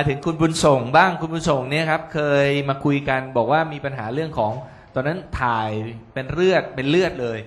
มาถึงคุณบุญส่งบ้างคุณบุญส่งเนี่ยครับ เคยมาคุยกันบอกว่ามีปัญหาเรื่องของ ตอนนั้นถ่ายเป็นเลือดเป็นเลือดเลย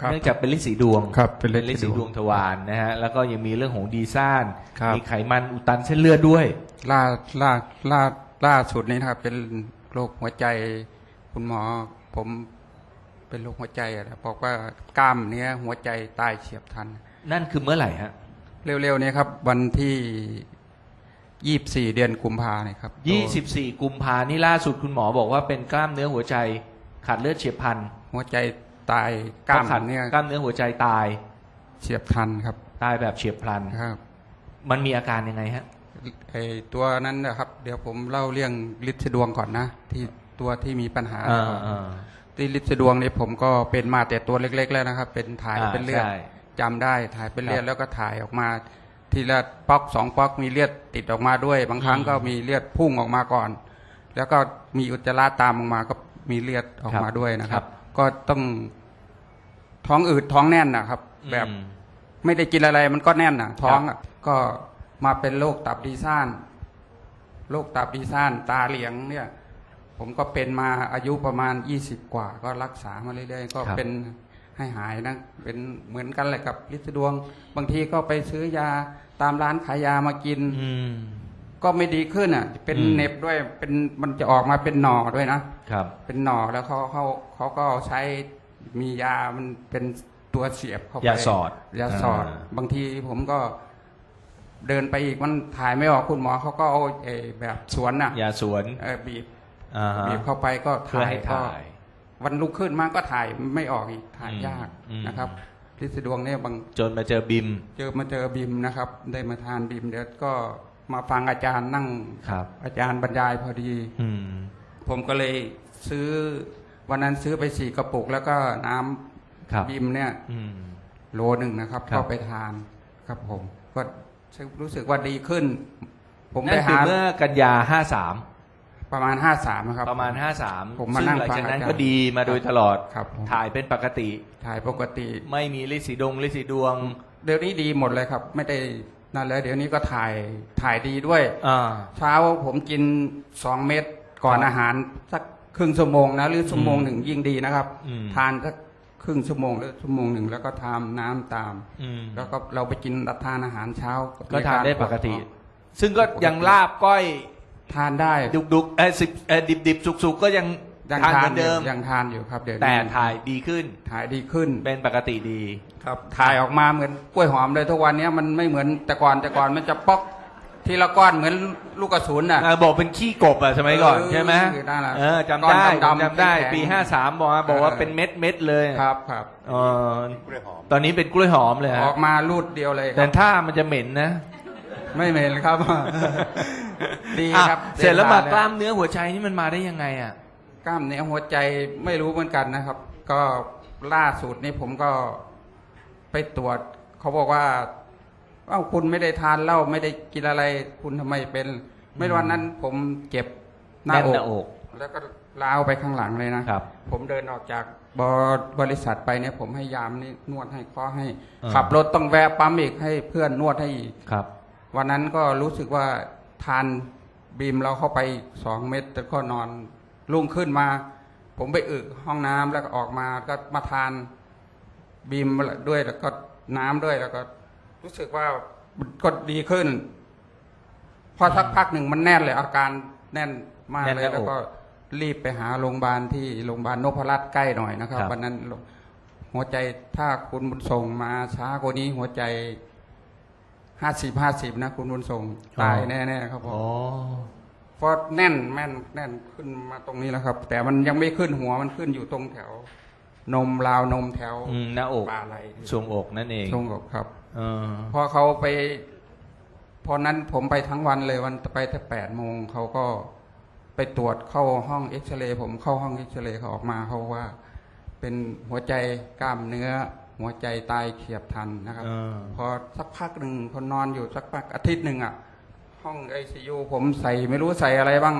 ครับเนื่องจากเป็นลินสีดวงครับเป็นฤทธิ์ลินสีดวงทวารนะฮะแล้วก็ยังมีเรื่องของดีซ่านครับ มีไขมันอุดตันเส้นเลือดด้วย ล่าล่าล่าล่าสุดนี้นะครับ เป็นโรคหัวใจ คุณหมอ ผมเป็นโรคหัวใจอะนะบอกว่ากล้ามเนื้อหัวใจตายเฉียบพลัน นั่นคือเมื่อไหร่ฮะเร็วๆนี้ครับ วันที่ ยี่บสี่เดือนกุมภาเนี่ยครับ24 กุมภานี่ล่าสุดคุณหมอบอกว่าเป็นกล้ามเนื้อหัวใจขาดเลือดเฉียบพลันหัวใจตายกล้ามขาดเนื้อกล้ามเนื้อหัวใจตายเฉียบพลันครับตายแบบเฉียบพลันครับมันมีอาการยังไงฮะไอตัวนั้นนะครับ เดี๋ยวผมเล่าเรื่องลิดดวงก่อนนะ ที่ตัวที่มีปัญหาอ่าอ่า ที่ลิดดวงนี่ผมก็เป็นมาแต่ตัวเล็ก ๆ แล้วนะครับ เป็นถ่ายอ่าเป็นเลือดใช่จำได้ถ่ายเป็นเลือครัดบแล้วก็ถ่ายออกมา ทีละป๊อกสองป๊อกมีเลือดติดออกมาด้วย บางครั้งอืมก็มีเลือดพุ่งออกมาก่อน แล้วก็มีอุจจาระตามออกมาก็มีเลือดออกมาด้วยนะครับ ก็ต้องท้องอืดท้องแน่นนะครับ แบบอืมไม่ได้กินอะไรมันก็แน่นอะท้องอะก็มาเป็นโรคตับดีซ่านโรคตับดีซ่านตาเหลียงเนี่ย ผมก็เป็นมาอายุประมาณยี่สิบกว่า ก็รักษามาเรื่อยๆก็ครับเป็นให้หายนะเป็นเหมือนกันเลยกับลิซดวง บางทีก็ไปซื้อยา ตามร้านขายยามากิน อืม ก็ไม่ดีขึ้นอะ เป็นอืม เหน็บด้วยเป็นมันจะออกมาเป็นหน่อด้วยนะ ครับ เป็นหน่อแล้วเขาเขาเขาก็ใช้มียามันเป็นตัวเสียบเข้าไปยาสอดยาสอด อ่า บางทีผมก็เดินไปอีกมันถ่ายไม่ออกคุณหมอเขาก็เอาเออแบบสวนน่ะยาสวนเออบีบอ่าฮะบีบเข้าไปก็เพื่อถ่ายให้ก็ถ่าย วันลุกขึ้นมาก็ถ่ายไม่ออกอีกถ่ายอืมยากอืม นะครับ ลิซดวงเนี่ยบางจนมาเจอบิม เจอมาเจอบิมนะครับ ได้มาทานบิมเดี๋ยวก็มาฟังอาจารย์นั่งครับ อาจารย์บรรยายพอดี อืม ผมก็เลยซื้อวันนั้นซื้อไปสี่กระปุก แล้วก็น้ำครับบิมเนี่ย อืม โลหนึ่งนะครับครับ ก็ไปทานครับผม ก็รู้สึกว่าดีขึ้น ผมนั่ไปนคือหาเมื่อกันยาห้าสาม ประมาณห้าสามนะครับ ประมาณห้าสามผมมาซึ่งนั่งหลังจากนั้นฟังอาจารย์ก็ดีมาโดยตลอด ครับผม ถ่ายเป็นปกติ ถ่ายปกติ ไม่มีลิสีดงลิสีดวงเดี๋ยวนี้ดีหมดเลยครับ ไม่ได้นั่นเลยเดี๋ยวนี้ก็ถ่ายถ่ายดีด้วย อ่า เช้าผมกินสองเม็ดก่อนครับอาหารสักครึ่งชั่วโมงนะหรือชั่วโมงอืมหนึ่งยิ่งดีนะครับ อืม ทานสักครึ่งชั่วโมงหรือชั่วโมงหนึ่งแล้วก็ทานน้ำตาม อืมแล้วก็เราไปกินรับทานอาหารเช้าก็ทานได้ปกติมีารซึ่งก็ยังลาบก้อย ทานได้ดุกดุกๆเออสิบเออดิบดิบสุกสุกๆ ก็ยังยังทานทาเหมืนอนอยู่เดิม ยังทานอยู่ครับเดี๋ยวนี้แต่ถ่ายดีขึ้นถ่ายดีขึ้น เป็นปกติดี ครับ ถ่ายออกมาเหมือนกล้วยหอมเลยทุกวันนี้มันไม่เหมือนแต่ก่อนแต่ก่อนมันจะป๊อกทีละก้อนเหมือนลูกกระสุนน่ะ อ่าบอกเป็นขี้กบอะสมัยก่อนเออใช่ไหมนั่นแหละเออจำได้ก้อนดำๆจำได้แข็งๆปีห้าสามบอกว่าบอกว่าเออ เป็นเม็ดเม็ดๆเลยครับครับเออตอนนี้เป็นกล้วยหอมเลยอฮะอกมารูดเดียวเลยคแต่รับถ้ามันจะเหม็นนะ ไม่เหม็นครับ ดีครับอะเสร็จแล้วมาได้ทนกล้ามเนื้อหัวใจนี่มันมาได้ยังไงอะ กล้ามเนื้อหัวใจไม่รู้เหมือนกันนะครับ ก็ล่าสุดนี่ผมก็ไปตรวจ เขาบอกว่าเอ้าคุณไม่ได้ทานเหล้าไม่ได้กินอะไร คุณทำไมเป็น ไม่วันนั้นผมเจ็บหน้าแน่นอหน้าอก ก แล้วก็ล้าวไปข้างหลังเลยนะครับ ผมเดินออกจากบบริษัทไปเนี่ย ผมให้ยามนี่นวดให้ข้อให้ อ่า ขับรถต้องแวะปั๊มอีกให้เพื่อนนวดให้อีก ครับ วันนั้นก็รู้สึกว่าทานบีมเราเข้าไปสองเม็ดแล้วก็นอนรุ่งขึ้นมา ผมไปอึห้องน้ำแล้วก็ออกมาก็มาทานบีมด้วยแล้วก็น้ำด้วยแล้วก็ รู้สึกว่ามันก็ดีขึ้น พอสักพักหนึ่งมันแน่นเลย อาการแน่นมากแน่นเลหยน้าอกแล้วก็รีบไปหาโรงพยาบาลที่โรงพยาบาลนพรัตน์ใกล้หน่อยนะครับครับวันนั้นหัวใจถ้าคุณบุญส่งมาช้ากว่านี้หัวใจ ห้าสิบห้าสิบนะคุณบุญส่งตายแน่ๆครับผมอ๋อเพราะแน่นแม่นแน่นขึ้นมาตรงนี้แล้วครับ แต่มันยังไม่ขึ้นหัวมันขึ้นอยู่ตรงแถว นมราวนมแถวอืมหน้าอกปลาไหลทรวงอกนั่นเองช่วงอกครับเออพอเขาไป พอนั้นผมไปทั้งวันเลยวันไปแต่แปดโมงเขาก็ไปตรวจเข้าห้องเอ็กซเรย์ผมเข้าห้องเอ็กซเรย์เขาออกมาเขาว่า เป็นหัวใจกล้ามเนื้อ หัวใจตายเฉียบพลันนะครับเออพอสักพักหนึ่งพอนอนอยู่สักพักอาทิตย์หนึ่งอะ ห้องไอซียูผมใส่ไม่รู้ใส่อะไรบ้าง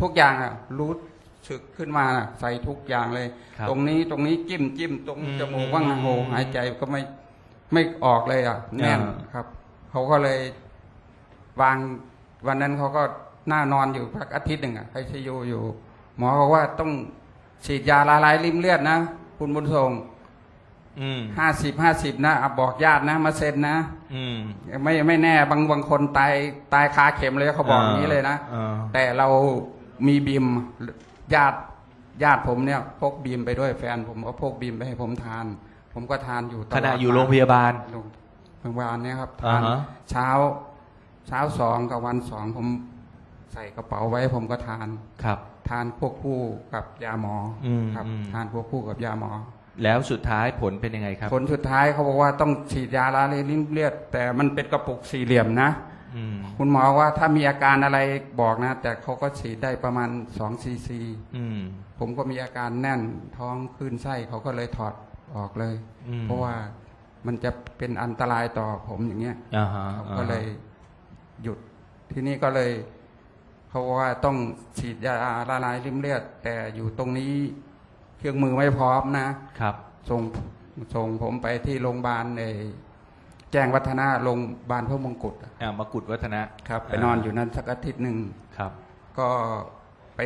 ทุกอย่างอะ รู้สึกขึ้นมาน่ะใส่ทุกอย่างเลยครับตรงนี้ตรงนี้จิ้มจิ้มตรงอืมจมูกว่างโหหายใจก็ไม่ไม่ออกเลยอะแน่นอ่าครับเขาก็เลยวางวันนั้นเขาก็น่านอนอยู่พักอาทิตย์หนึ่งอะไอซียูอยู่ หมอบอกว่าต้องฉีดยาละลายริ่มเลือดนะคุณบุญส่งอืม ห้าสิบห้าสิบนะอะบอกญาตินะ มาเซ็นนะอืมไม่ไม่แน่บางบางคนตายตายคาเข็มเลยเขาบอกอย่างนี้เลยนะอ่าแต่เรามีบีมญาติญาติผมเนี่ยพกบีมไปด้วยแฟนผมก็พกบีมไปให้ผมทาน ผมก็ทานอยู่ตลขอดณะอยู่โรงพยาบาลโรงพยาบาลเนี่ยครับอ่าทานฮะเช้าเช้าสองกับวันสองผมใส่กระเป๋าไว้ผมก็ทานครับ ทานควบคู่กับยาหมออมครับอืมทานควบคู่กับยาหมอ แล้วสุดท้ายผลเป็นยังไงครับผลสุดท้ายเขาบอกว่าต้องฉีดยาละลายริ่มเลือด แต่มันเป็นกระปุกสี่เหลี่ยมนะอืมคุณหมอว่าถ้ามีอาการอะไรบอกนะ แต่เขาก็ฉีดได้ประมาณ2ซีซี อืม ผมก็มีอาการแน่นท้องคลื่นไส้เขาก็เลยถอดออกเลย อืม เพราะว่ามันจะเป็นอันตรายต่อผมอย่างเงี้ยอ่าฮะเขาอ่าฮะก็เลยหยุดที่นี่ก็เลยเขาว่าต้องฉีดยาละลายริ่มเลือด แต่อยู่ตรงนี้ เครื่องมือไม่พร้อมนะครับส่งส่งผมไปที่โรงพยาบาลในแจ้งวัฒนาโรงพยาบาลพระมงกุฎอะอ่ามากุฎวัฒนะครับไปนอนอยู่นั้นสักอาทิตย์หนึ่งครับ ก็ไป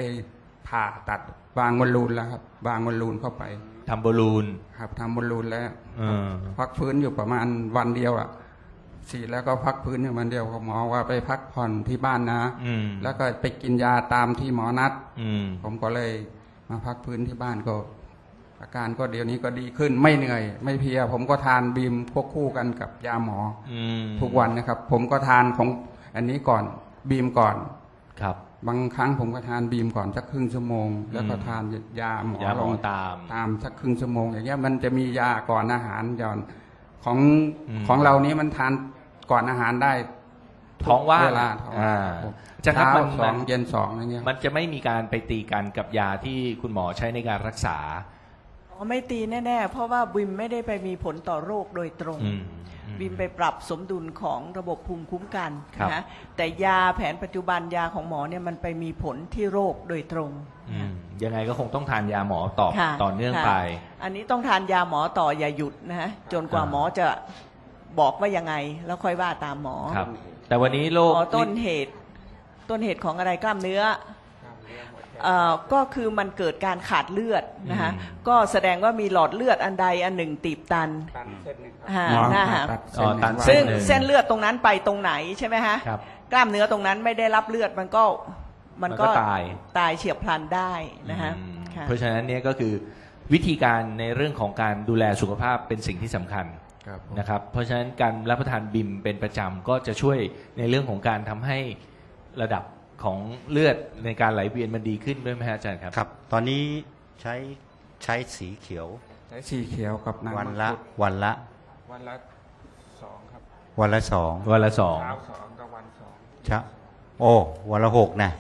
ผ่าตัดวางบอลลูนแล้วครับวางบอลลูนเข้าไปทำบอลลูนครับทำบอลลูนแล้วเออพักฟื้นอยู่ประมาณวันเดียวอะฉีดแล้วก็พักฟื้นอยู่วันเดียวหมอว่าไปพักผ่อนที่บ้านนะอืมแล้วก็ไปกินยาตามที่หมอนัดอืมผมก็เลย มาพักฟื้นที่บ้านก็ อาการก็เดี๋ยวนี้ก็ดีขึ้นไม่เหนื่อย ไม่เพลีย ผมก็ทานบีมควบคู่กันกับยาหมออืมทุกวันนะครับ ผมก็ทานของอันนี้ก่อนบีมก่อนครับ บางครั้งผมก็ทานบีมก่อนสักครึ่งชั่วโมง แล้วก็อืมทานยาหมอยาหมอลงตาม ตามสักครึ่งชั่วโมง อย่างเงี้ยมันจะมียาก่อนอาหารย่อนของอืมของเรานี้มันทานก่อนอาหารได้ ท้องว่างเวลาท้องอ่าผมจะครับเช้ามันสมัอนงเย็นสองอะไรเงี้ย มันจะไม่มีการไปตีกันกับยาที่คุณหมอใช้ในการรักษา อ๋อไม่ตีแน่ ๆ เพราะว่าบิมไม่ได้ไปมีผลต่อโรคโดยตรงอืมอืม บิมไปปรับสมดุลของระบบภูมิคุ้มกันครับ นะแต่ยาแผนปัจจุบันยาของหมอเนี่ยมันไปมีผลที่โรคโดยตรง อืมยังไงก็คงต้องทานยาหมอต่อค่ะต่อเนื่องค่ะ ไป อันนี้ต้องทานยาหมอต่ออย่าหยุดนะฮะจนกว่าอ่าหมอจะบอกว่ายังไง แล้วค่อยว่าตามหมอ ครับ แต่วันนี้โรคหมอต้นเหตุ ต้นเหตุของอะไรกล้ามเนื้อเอ่อก็คือมันเกิดการขาดเลือดนะฮะก็แสดงว่ามีหลอดเลือดอันใดอันหนึ่งตีบตันตันเส้นหนึ่งครับอ่าหมอน่าผ่าฮะตัดอ๋อตันเส้นหซึ่นึ่งงเส้นเลือดตรงนั้นไปตรงไหนใช่ไหมฮะครับ กล้ามเนื้อตรงนั้นไม่ได้รับเลือดมันก็มันมันก็ก็ตาย ตายเฉียบพลันได้นะฮะอืมค่ะ เพราะฉะนั้นเนี่ยก็คือวิธีการในเรื่องของการดูแลสุขภาพเป็นสิ่งที่สำคัญ ครับผมนะครับเพราะฉะนั้นการรับประทานบิมเป็นประจำก็จะช่วยในเรื่องของการทำให้ระดับของเลือดในการไหลเวียนมันดีขึ้นด้วยไหมฮะอาจารย์ครับ ครับ ตอนนี้ใช้ใช้สีเขียว ใช้สีเขียวกับน้ำวันมังละคุดวันละ วันละสองครับวันละสองวันละสองเช้าสองกับวันสองชะโอ้วันละหกนะ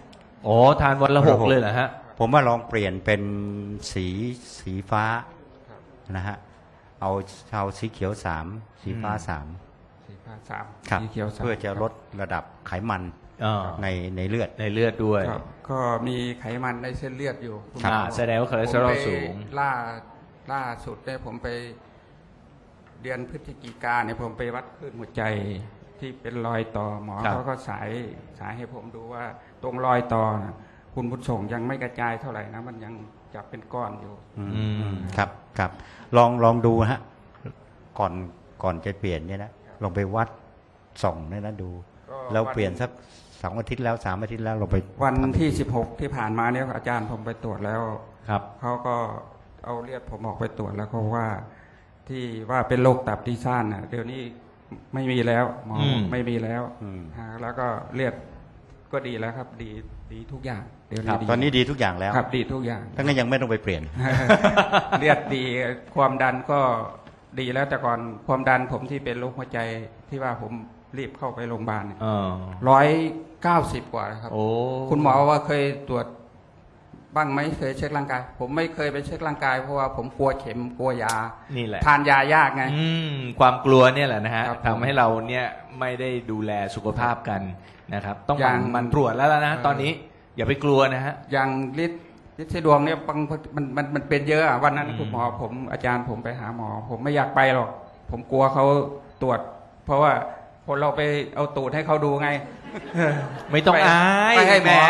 โอ้ทานวันละวันหละกหก เลยเหรอฮะผมว่าลองเปลี่ยนเป็นสีสีฟ้าครับนะฮะ เอาเอาสีเขียวสามสีฟ้าอืมสามสีฟ้าสามครับสีเขียวสามเพื่อจะลดระดับไขมันอ่าในในเลือดในเลือดด้วยครับก็มีไขมันในเส้นเลือดอยู่คุณหมอ่าแสดงว่าคอเลสเตอรอลสูงผมไปล่าล่าสุดเนี่ยผมไปเดือนพฤศจิกาเนี่ยผมไปวัดคลื่นหัวใจที่เป็นรอยต่อหมอครับเขาก็สายสายให้ผมดูว่าตรงรอยต่อนะคุณบุญส่งยังไม่กระจายเท่าไหร่นะมันยัง จับเป็นก้อนอยู่อืมอืมครับครับ ลองลองดูฮะ ก่อนก่อนจะเปลี่ยนเนี่ยนะลองไปวัดส่องเนี่ยนะดูก็แล้ววันเปลี่ยนสักสองอาทิตย์แล้วสามอาทิตย์แล้วเราไป วันทำที่16ที่ผ่านมาเนี่ยอาจารย์ผมไปตรวจแล้วครับเขาก็เอาเลือดผมออกไปตรวจแล้วเขาว่า ที่ว่าเป็นโรคตับที่ซ่านน่ะเดี๋ยวนี้ไม่มีแล้วหมอบอกมไม่มีแล้วอืมฮะแล้วก็เลือดก็ดีแล้วครับ ดีดีทุกอย่าง เดี๋ยวครับนี้ดีตอนนี้ดีทุกอย่างแล้วครับดีทุกอย่างทั้งนั้นยังไม่ต้องไปเปลี่ยน เลือดดีความดันก็ดีแล้วแต่ก่อนความดันผมที่เป็นโรคหัวใจที่ว่าผมรีบเข้าไปโรงพยาบาลเออร้อยเก้าสิบกว่าครับโอ้คุณหมอว่าเคยตรวจบ้างไหมเคยเช็คร่างกาย ผมไม่เคยไปเช็คร่างกายเพราะว่าผมกลัวเข็มกลัวยานี่แหละทานยายากไงอืมความกลัวเนี่ยแหละนะฮะครับผมทำให้เราเนี่ยไม่ได้ดูแลสุขภาพกันนะครับ ต้องอย่ามันงมันตรวจแล้วล่ะนะเออตอนนี้ อย่าไปกลัวนะฮะ อย่างฤทธิ์ฤทธิ์ดวงเนี่ยบางมันมันมันเป็นเยอะอะวันนั้นอืม คุณหมอผมอาจารย์ผมไปหาหมอ ผมไม่อยากไปหรอก ผมกลัวเขาตรวจ เพราะว่าคนเราไปเอาตูดให้เขาดูไงไม่ต้องอายไปให้หแหมมอ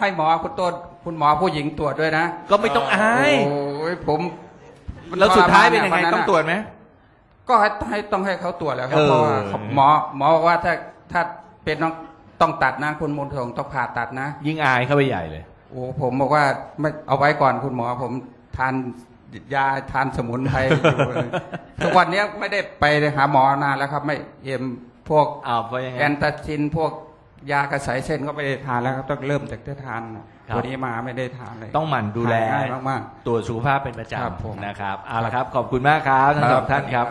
ให้หมอคุณต้นคุณหมอผู้หญิงตรวจด้วยนะก็ไม่ต้องอายโอ้ยผมมันแล้วสุดท้ายทรมเป็นยังไงะต้องตรวจไหม ก็ให้ให้ต้องให้เขาตรวจแล้วครับเออ เพราะว่าเขาหมอหมอบอกว่าถ้าถ้าเป็นต้อง ต้องตัดนะคุณมูลทองต้องผ่าตัดนะ ยิ่งอายเข้าไปใหญ่เลย โอ้ผมบอกว่าไม่เอาไว้ก่อนคุณหมอผมทานยาทานสมุนไพรอยู่เลยทุกวันนี้ไม่ได้ไปหาหมอนานแล้วครับ ไม่เอ็มพวกอ้าวเพราะยังไง แอนตาซินพวกยากระสายเส้นก็ไม่ได้ทานแล้วครับต้องเริ่มจากที่ทานครับ ตัวนี้มาไม่ได้ทานเลย ต้องหมั่นดูแลทานง่ายมากตรวจสุขภาพเป็นประครับผมจำนะครับเอาละครับ ขอบคุณมากครับทั้งสองท่านครับ